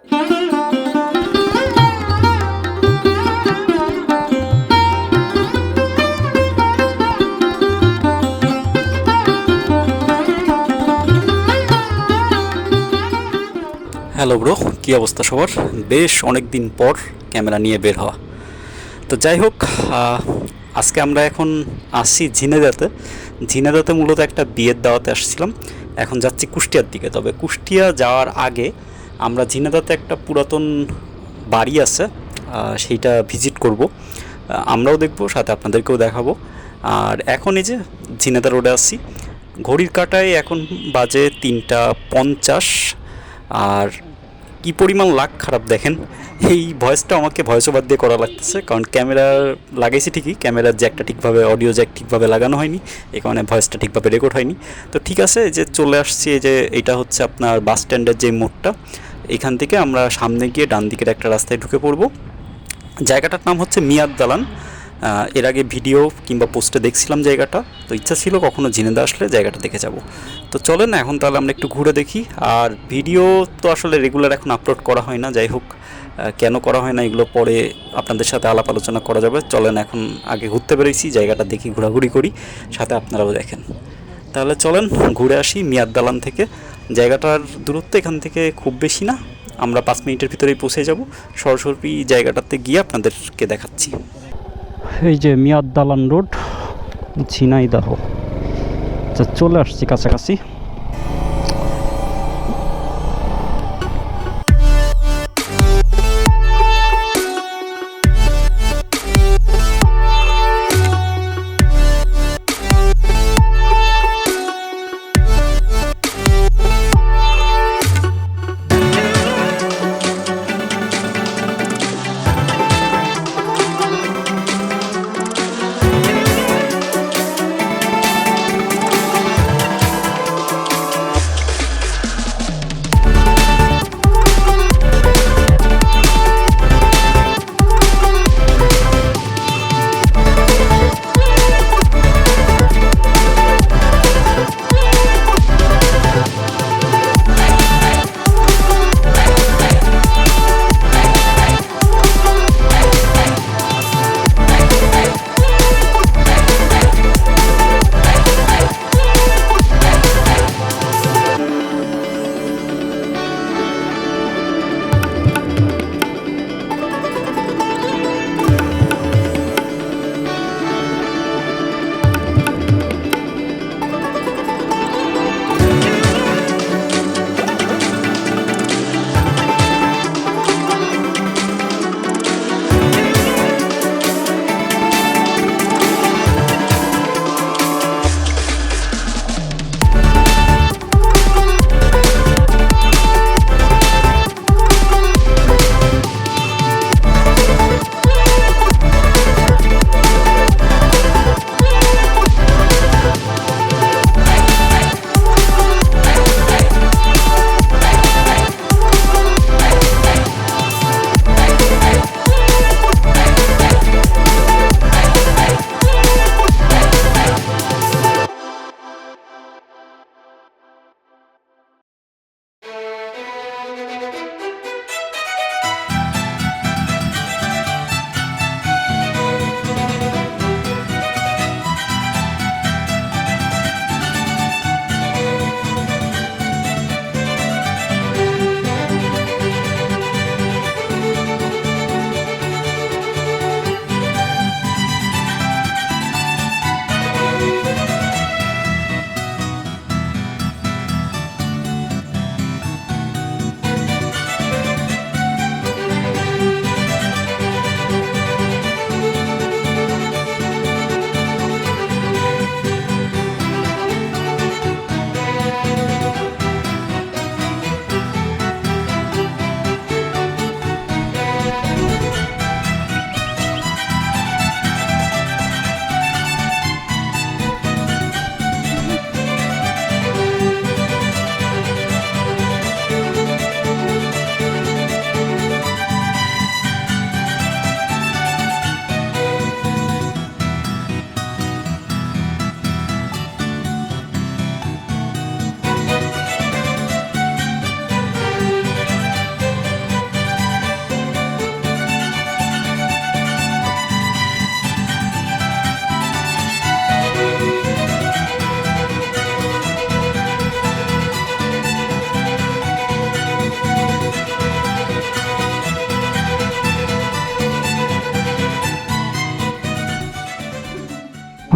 Hello bro, কী অবস্থা সবার? বেশ অনেক দিন পর ক্যামেরা নিয়ে বের হওয়া। তো যাই হোক আজকে আমরা এখন আসছি ঝিনেদাতে ঝিনেদাতে মূলত একটা বিয়ের দাওয়াতে আসছিলাম। এখন যাচ্ছি কুষ্টিয়ার দিকে। তবে কুষ্টিয়া যাওয়ার আগে আমরা ঝিনেদাতে একটা পুরাতন বাড়ি আছে সেইটা ভিজিট করব। আমরাও দেখব, সাথে আপনাদেরকেও দেখাবো। আর এখন এই যে ঝিনেদা রোডে আসছি, ঘড়ির কাটায় এখন বাজে তিনটা পঞ্চাশ। আর কি পরিমাণ লাগ খারাপ দেখেন, এই ভয়েসটা আমাকে ভয়েস ওভার দিয়ে করা লাগতেছে, কারণ ক্যামেরা লাগাইছি ঠিকই, ক্যামেরার জ্যাকটা ঠিকভাবে, অডিও জ্যাক ঠিকভাবে লাগানো হয়নি এই কারণে ভয়েসটা ঠিকভাবে রেকর্ড হয়নি। তো ঠিক আছে যে চলে আসছি যে এটা হচ্ছে আপনার বাস স্ট্যান্ডের যে মোড়টা এখান থেকে আমরা সামনে গিয়ে ডান দিকের একটা রাস্তায় ঢুকে পড়ব। জায়গাটার নাম হচ্ছে মিয়াদ দালান। এর আগে ভিডিও কিংবা পোস্টে দেখছিলাম জায়গাটা, তো ইচ্ছা ছিল কখনো জিনেদা আসলে জায়গাটা দেখে যাব। তো চলেন এখন তাহলে আমরা একটু ঘুরে দেখি। আর ভিডিও তো আসলে রেগুলার এখন আপলোড করা হয় না, যাই হোক কেন করা হয় না এগুলো পরে আপনাদের সাথে আলাপ আলোচনা করা যাবে। চলেন এখন আগে ঘুরতে পেরেছি জায়গাটা দেখি ঘোরাঘুরি করি, সাথে আপনারাও দেখেন। তাহলে চলেন ঘুরে আসি মিয়াদ দালান থেকে। জায়গাটার দূরত্ব এখান থেকে খুব বেশি না। আমরা পাঁচ মিনিটের ভিতরেই পৌঁছে যাব। সরাসরি জায়গাটাতে গিয়ে আপনাদেরকে দেখাচ্ছি। এই যে মিয়াদ দালান রোড, ঝিনাইদাহ। আচ্ছা চলে আসছি কাছাকাছি।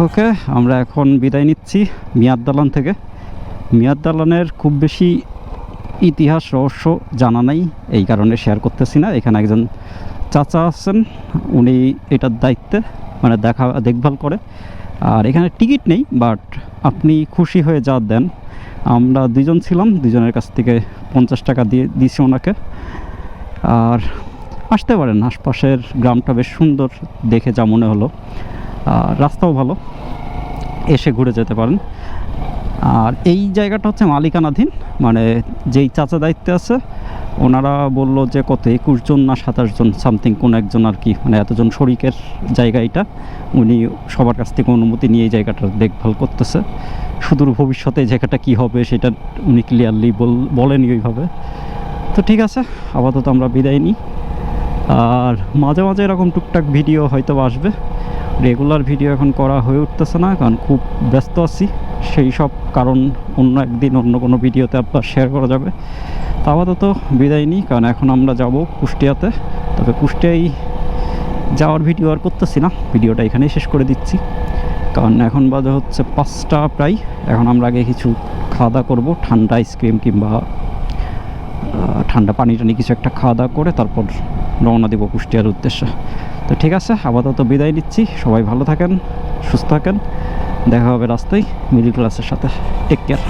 ওকে, আমরা এখন বিদায় নিচ্ছি মিয়াদ দালান থেকে। মিয়াদ দালানের খুব বেশি ইতিহাস, রহস্য জানা নাই, এই কারণে শেয়ার করতেছি না। এখানে একজন চাচা আছেন, উনি এটার দায়িত্বে মানে দেখা, দেখভাল করে। আর এখানে টিকিট নেই বাট আপনি খুশি হয়ে যা দেন। আমরা দুজন ছিলাম দুজনের কাছ থেকে পঞ্চাশ টাকা দিয়ে দিয়েছি ওনাকে। আর আসতে পারেন, আশপাশের গ্রামটা বেশ সুন্দর, দেখে যা মনে হলো। রাস্তাও ভালো, এসে ঘুরে যেতে পারেন। আর এই জায়গাটা হচ্ছে মালিকানাধীন মানে যেই চাচা দায়িত্বে আছে, ওনারা বলল যে কত, একুশ জন না সাতাশ জন, সামথিং কোন একজন আর কি মানে এতজন শরিকের জায়গা এটা। উনি সবার কাছ থেকে অনুমতি নিয়ে এই জায়গাটার দেখভাল করতেছে। সুদূর ভবিষ্যতে জায়গাটা কী হবে সেটা উনি ক্লিয়ারলি বলেনি ওইভাবে। তো ঠিক আছে, আপাতত আমরা বিদায় নিই। আর মাঝে মাঝে এরকম টুকটাক ভিডিও হয়তো আসবে। রেগুলার ভিডিও এখন করা হয়ে উঠতেছে না, কারণ খুব ব্যস্ত আছি। সেই সব কারণ অন্য একদিন অন্য কোনো ভিডিওতে আপনার শেয়ার করা যাবে। তা আপাতত বিদায় নিই, কারণ এখন আমরা যাব কুষ্টিয়াতে। তবে কুষ্টিয়ায় যাওয়ার ভিডিও আর করতেছি না। ভিডিওটা এখানেই শেষ করে দিচ্ছি। কারণ এখন বাজে হচ্ছে পাঁচটা প্রায়। এখন আমরা আগে কিছু খাওয়া দাওয়া করব, ঠান্ডা আইসক্রিম কিংবা ঠান্ডা পানি টানি কিছু একটা খাওয়া দাওয়া করে তারপর রওনা দিব কুষ্টিয়ার উদ্দেশ্যে। তো ঠিক আছে, আপাতত বিদায় নিচ্ছি। সবাই ভালো থাকেন, সুস্থ থাকেন। দেখা হবে রাস্তায় মিডিল ক্লাসের সাথে। Take care